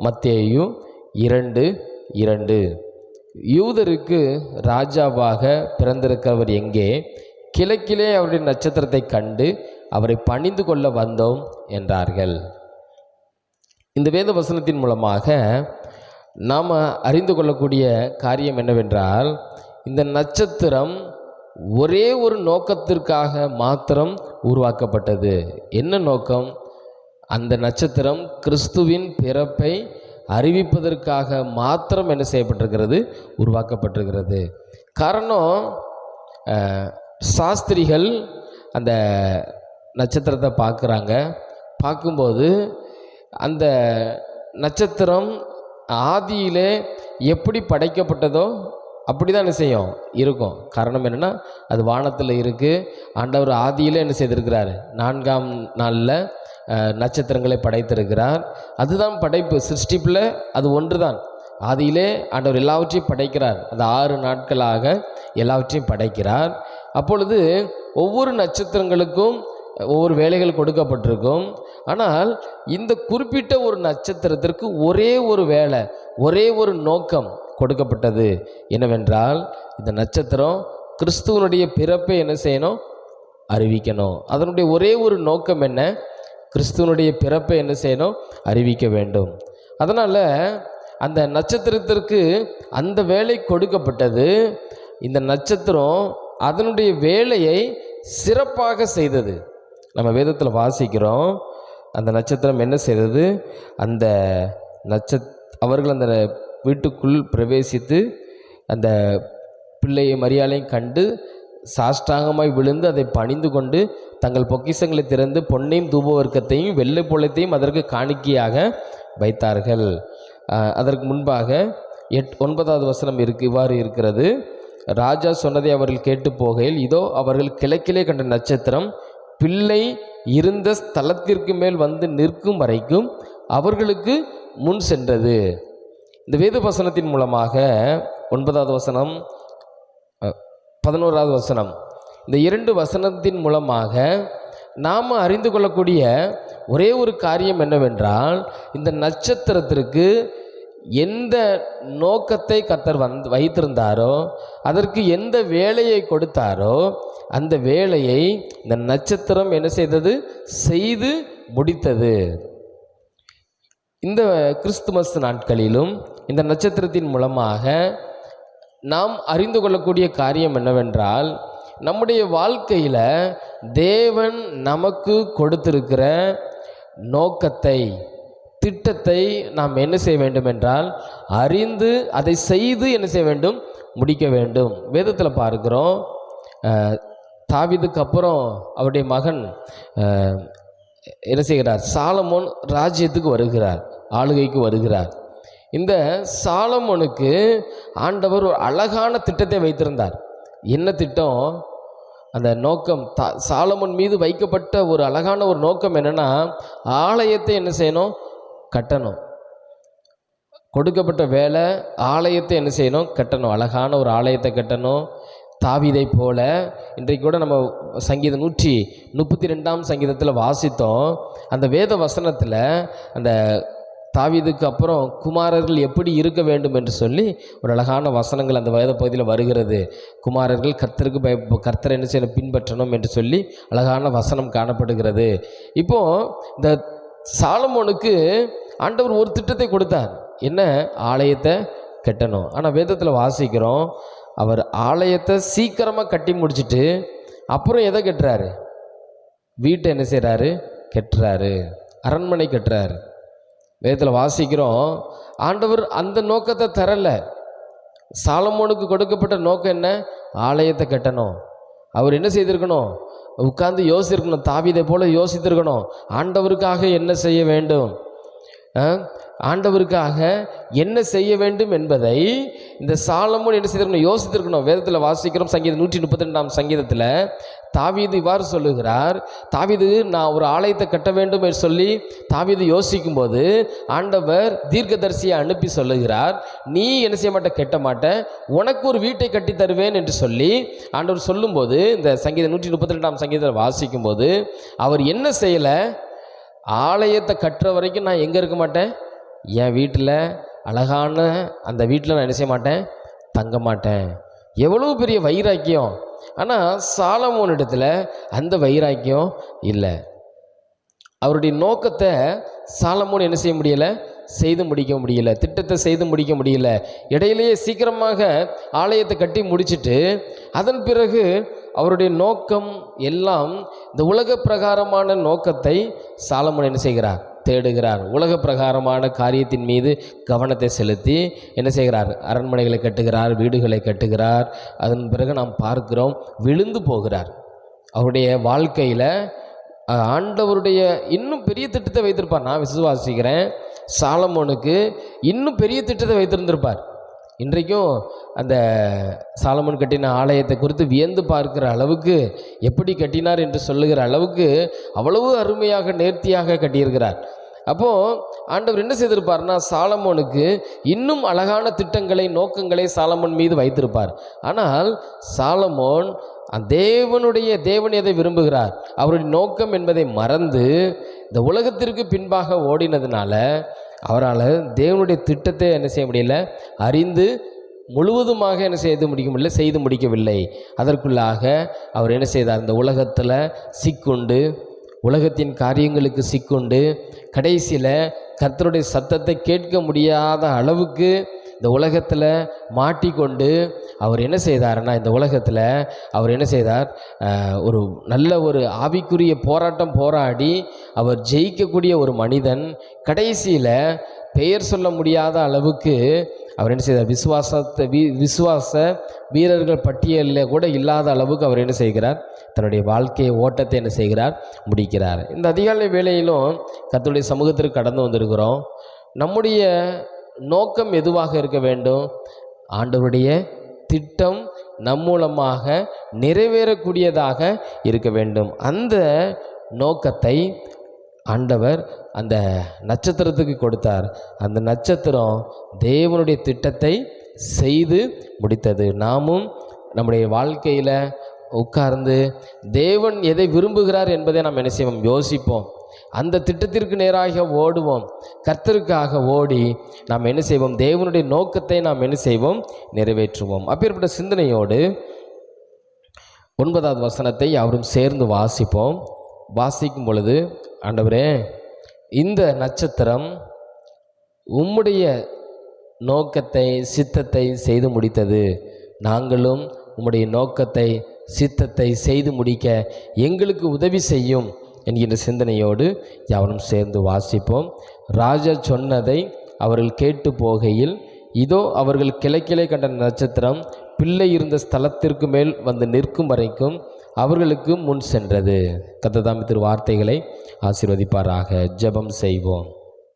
மத்தேயு இரண்டு இரண்டு. யூதருக்கு ராஜாவாக பிறந்திருக்கிறவர் எங்கே? கிழக்கிலே அவருடைய நட்சத்திரத்தை கண்டு அவரை பணிந்து கொள்ள வந்தோம் என்றார்கள். இந்த வேத வசனத்தின் மூலமாக நாம் அறிந்து கொள்ளக்கூடிய காரியம் என்னவென்றால் இந்த நட்சத்திரம் ஒரே ஒரு நோக்கத்திற்காக மாத்திரம் உருவாக்கப்பட்டது. என்ன நோக்கம்? அந்த நட்சத்திரம் கிறிஸ்துவின் பிறப்பை அறிவிப்பதற்காக மாத்திரம் என்ன செய்யப்பட்டிருக்கிறது? உருவாக்கப்பட்டிருக்கிறது. காரணம் சாஸ்திரிகள் அந்த நட்சத்திரத்தை பார்க்குறாங்க. பார்க்கும்போது அந்த நட்சத்திரம் ஆதியிலே எப்படி படைக்கப்பட்டதோ அப்படி தான் என்ன செய்யும்? இருக்கும். காரணம் என்னென்னா அது வானத்தில் இருக்குது ஆண்டவர் ஆதியில் என்ன செய்திருக்கிறாரு? நான்காம் நாளில் நட்சத்திரங்களை படைத்திருக்கிறார். அதுதான் படைப்பு. சிருஷ்டிப்பில் அது ஒன்று தான் ஆதியிலே ஆண்டவர் எல்லாவற்றையும் படைக்கிறார். அந்த ஆறு நாட்களாக எல்லாவற்றையும் படைக்கிறார். அப்பொழுது ஒவ்வொரு நட்சத்திரங்களுக்கும் ஒவ்வொரு வேலைகள் கொடுக்கப்பட்டிருக்கும். ஆனால் இந்த குறிப்பிட்ட ஒரு நட்சத்திரத்திற்கு ஒரே ஒரு வேலை ஒரே ஒரு நோக்கம் கொடுக்கப்பட்டது என்னவென்றால் இந்த நட்சத்திரம் கிறிஸ்துவனுடைய பிறப்பை என்ன செய்யணும்? அறிவிக்கணும். அதனுடைய ஒரே ஒரு நோக்கம் என்ன? கிறிஸ்துவனுடைய பிறப்பை என்ன செய்யணும்? அறிவிக்க வேண்டும். அதனால் அந்த நட்சத்திரத்திற்கு அந்த வேலை கொடுக்கப்பட்டது. இந்த நட்சத்திரம் அதனுடைய வேலையை சிறப்பாக செய்தது. நம்ம வேதத்தில் வாசிக்கிறோம். அந்த நட்சத்திரம் என்ன செய்தது? அந்த நட்சத் அவர்கள் அந்த வீட்டுக்குள் பிரவேசித்து அந்த பிள்ளையை மரியாதையும் கண்டு சாஷ்டாங்கமாய் விழுந்து அதை பணிந்து கொண்டு தங்கள் பொக்கிஷங்களை திறந்து பொன்னையும் தூபவர்க்கத்தையும் வெள்ளை பொலத்தையும் அதற்கு காணிக்கையாக வைத்தார்கள். அதற்கு முன்பாக எட் ஒன்பதாவது வசனம் இருக்கு இவ்வாறு இருக்கிறது. ராஜா சொன்னதை அவர்கள் கேட்டு போகையில் இதோ அவர்கள் கிழக்கிலே கண்ட நட்சத்திரம் பிள்ளை இருந்த ஸ்தலத்திற்கு மேல் வந்து நிற்கும் வரைக்கும் அவர்களுக்கு முன் சென்றது. இந்த வேத வசனத்தின் மூலமாக ஒன்பதாவது வசனம் பதினோராவது வசனம் இந்த இரண்டு வசனத்தின் மூலமாக நாம் அறிந்து கொள்ளக்கூடிய ஒரே ஒரு காரியம் என்னவென்றால் இந்த நட்சத்திரத்திற்கு எந்த நோக்கத்தை கத்தர் வந் வைத்திருந்தாரோ அதற்கு எந்த வேலையை கொடுத்தாரோ அந்த வேலையை இந்த நட்சத்திரம் என்ன செய்தது? செய்து முடித்தது. இந்த கிறிஸ்துமஸ் நாட்களிலும் இந்த நட்சத்திரத்தின் மூலமாக நாம் அறிந்து கொள்ளக்கூடிய காரியம் என்னவென்றால் நம்முடைய வாழ்க்கையில் தேவன் நமக்கு கொடுத்திருக்கிற நோக்கத்தை திட்டத்தை நாம் என்ன செய்ய வேண்டும் என்றால் அறிந்து அதை செய்து என்ன செய்ய வேண்டும்? முடிக்க வேண்டும். வேதத்தில் பார்க்கிறோம் தாவிதுக்கு அப்புறம் அவருடைய மகன் என்ன செய்கிறார்? சாலமோன் ராஜ்யத்துக்கு வருகிறார் ஆளுகைக்கு வருகிறார். இந்த சாலமோனுக்கு ஆண்டவர் ஒரு அழகான திட்டத்தை வைத்திருந்தார். என்ன திட்டம்? அந்த நோக்கம் தா சாலமன் மீது வைக்கப்பட்ட ஒரு அழகான ஒரு நோக்கம் என்னென்னா ஆலயத்தை என்ன செய்யணும்? கட்டணும். கொடுக்கப்பட்ட வேலை ஆலயத்தை என்ன செய்யணும்? கட்டணும். அழகான ஒரு ஆலயத்தை கட்டணும். தாவிதை போல இன்றைக்கு கூட நம்ம சங்கீதம் நூற்றி முப்பத்தி ரெண்டாம் சங்கீதத்தில் வாசித்தோம். அந்த வேத வசனத்தில் அந்த தாவிதுக்கு அப்புறம் குமாரர்கள் எப்படி இருக்க வேண்டும் என்று சொல்லி ஒரு அழகான வசனங்கள் அந்த வேத பகுதியில் வருகிறது. குமாரர்கள் கர்த்தருக்கு பய கர்த்தர் என்ன செய்ய பின்பற்றணும் என்று சொல்லி அழகான வசனம் காணப்படுகிறது. இப்போது இந்த சாலமோனுக்கு ஆண்டவர் ஒரு திட்டத்தை கொடுத்தார். என்ன? ஆலயத்தை கட்டணும். ஆனால் வேதத்தில் வாசிக்கிறோம் அவர் ஆலயத்தை சீக்கிரமாக கட்டி முடிச்சிட்டு அப்புறம் எதை கட்டுறாரு? வீட்டை என்ன செய்கிறாரு கட்டுறாரு. அரண்மனை கட்டுறாரு. வேதத்தில் வாசிக்கிறோம் ஆண்டவர் அந்த நோக்கத்தை தரலை. சாலமோனுக்கு கொடுக்கப்பட்ட நோக்கம் என்ன? ஆலயத்தை கட்டணும். அவர் என்ன செய்திருக்கணும்? உட்கார்ந்து யோசிச்சிருக்கணும் தாவிதை போல யோசித்திருக்கணும். ஆண்டவருக்காக என்ன செய்ய வேண்டும்? ஆண்டவருக்காக என்ன செய்ய வேண்டும் என்பதை இந்த சாலமோன் என்ன செய்திருக்கணும்? யோசித்திருக்கணும். வேதத்தில் வாசிக்கிறோம். சங்கீதம் நூற்றி முப்பத்தி ரெண்டாம் சங்கீதத்தில் தாவீது இவ்வாறு சொல்லுகிறார். தாவீது நான் ஒரு ஆலயத்தை கட்ட வேண்டும் என்று சொல்லி தாவீது யோசிக்கும்போது ஆண்டவர் தீர்க்கதரிசியை அனுப்பி சொல்லுகிறார். நீ என்ன செய்ய மாட்ட கட்ட மாட்ட உனக்கு ஒரு வீட்டை கட்டி தருவேன் என்று சொல்லி ஆண்டவர் சொல்லும்போது இந்த சங்கீதம் நூற்றி முப்பத்தி ரெண்டாம் சங்கீதத்தில் வாசிக்கும்போது அவர் என்ன செய்யலை? ஆலயத்தை கட்டுற வரைக்கும் நான் எங்கே இருக்க மாட்டேன்? என் வீட்டில் அழகான அந்த வீட்டில் நான் என்ன செய்ய மாட்டேன்? தங்க மாட்டேன். எவ்வளோ பெரிய வைராக்கியம். ஆனால் சாலமோனிடத்தில் அந்த வைராக்கியம் இல்லை. அவருடைய நோக்கத்தை சாலமோன் என்ன செய்ய முடியலை? செய்து முடிக்க முடியல. திட்டத்தை செய்து முடிக்க முடியல. இடையிலேயே சீக்கிரமாக ஆலயத்தை கட்டி முடிச்சுட்டு அதன் பிறகு அவருடைய நோக்கம் எல்லாம் இந்த உலக பிரகாரமான நோக்கத்தை சாலமன் என்ன செய்கிறார்? தேடுகிறார். உலக பிரகாரமான காரியத்தின் மீது கவனத்தை செலுத்தி என்ன செய்கிறார்? அரண்மனைகளை கட்டுகிறார் வீடுகளை கட்டுகிறார். அதன் பிறகு நாம் பார்க்கிறோம் விழுந்து போகிறார். அவருடைய வாழ்க்கையில் ஆண்டவருடைய இன்னும் பெரிய திட்டத்தை வைத்திருப்பார். நான் விசுவாசிக்கிறேன் சாலமோனுக்கு இன்னும் பெரிய திட்டத்தை வைத்திருந்திருப்பார். இன்றைக்கும் அந்த சாலமன் கட்டின ஆலயத்தை குறித்து வியந்து பார்க்கிற அளவுக்கு எப்படி கட்டினார் என்று சொல்லுகிற அளவுக்கு அவ்வளவு அருமையாக நேர்த்தியாக கட்டியிருக்கிறார். அப்போது ஆண்டவர் என்ன செய்திருப்பார்னா சாலமோனுக்கு இன்னும் அழகான திட்டங்களை நோக்கங்களை சாலமோன் மீது வைத்திருப்பார். ஆனால் சாலமோன் அந்த தேவனுடைய தேவன் எதை விரும்புகிறார்? அவருடைய நோக்கம் என்பதை மறந்து இந்த உலகத்திற்கு பின்பாக ஓடினதுனால அவரால் தேவனுடைய திட்டத்தை என்ன செய்ய முடியல? அறிந்து முழுவதுமாக என்ன செய்து முடிக்க முடியல? செய்து முடிக்கவில்லை. அதற்குள்ளாக அவர் என்ன செய்தார்? இந்த உலகத்தில் சிக்குண்டு உலகத்தின் காரியங்களுக்கு சிக்குண்டு கடைசியில் கர்த்தருடைய சத்தத்தை கேட்க முடியாத அளவுக்கு இந்த உலகத்தில் மாட்டிக்கொண்டு அவர் என்ன செய்தாருன்னா இந்த உலகத்தில் அவர் என்ன செய்தார்? ஒரு நல்ல ஒரு ஆவிக்குரிய போராட்டம் போராடி அவர் ஜெயிக்கக்கூடிய ஒரு மனிதன் கடைசியில் பெயர் சொல்ல முடியாத அளவுக்கு அவர் என்ன செய்தார்? விசுவாசத்தை வி விசுவாச வீரர்கள் பட்டியலில் கூட இல்லாத அளவுக்கு அவர் என்ன செய்கிறார்? தன்னுடைய வாழ்க்கையை ஓட்டத்தை என்ன செய்கிறார்? முடிக்கிறார். இந்த அதிகாலை வேலையிலும் கத்துடைய சமூகத்திற்கு கடந்து வந்திருக்கிறோம். நம்முடைய நோக்கம் எதுவாக இருக்க வேண்டும்? ஆண்டவருடைய திட்டம் நம் மூலமாக நிறைவேறக்கூடியதாக இருக்க வேண்டும். அந்த நோக்கத்தை ஆண்டவர் அந்த நட்சத்திரத்துக்கு கொடுத்தார். அந்த நட்சத்திரம் தேவனுடைய திட்டத்தை செய்து முடித்தது. நாமும் நம்முடைய வாழ்க்கையில் உட்கார்ந்து தேவன் எதை விரும்புகிறார் என்பதை நாம் என்ன செய்வோம்? யோசிப்போம். அந்த திட்டத்திற்கு நேராக ஓடுவோம். கர்த்தருக்காக ஓடி நாம் என்ன செய்வோம்? தேவனுடைய நோக்கத்தை நாம் என்ன செய்வோம்? நிறைவேற்றுவோம். அப்பேற்பட்ட சிந்தனையோடு ஒன்பதாவது வசனத்தை அவரும் சேர்ந்து வாசிப்போம். வாசிக்கும் பொழுது ஆண்டவரே இந்த நட்சத்திரம் உம்முடைய நோக்கத்தை சித்தத்தை செய்து முடித்தது. நாங்களும் உம்முடைய நோக்கத்தை சித்தத்தை செய்து முடிக்க எங்களுக்கு உதவி செய்யும் என்கின்ற சிந்தனையோடு எவனும் சேர்ந்து வாசிப்போம். ராஜா சொன்னதை அவர்கள் கேட்டு போகையில் இதோ அவர்கள் கிளைக்கிளை கண்ட நட்சத்திரம் பிள்ளை இருந்த ஸ்தலத்திற்கு மேல் வந்து நிற்கும் வரைக்கும் அவர்களுக்கு முன் சென்றது. கத்ததாமி திரு வார்த்தைகளை ஆசீர்வதிப்பாராக. ஜெபம் செய்வோம்.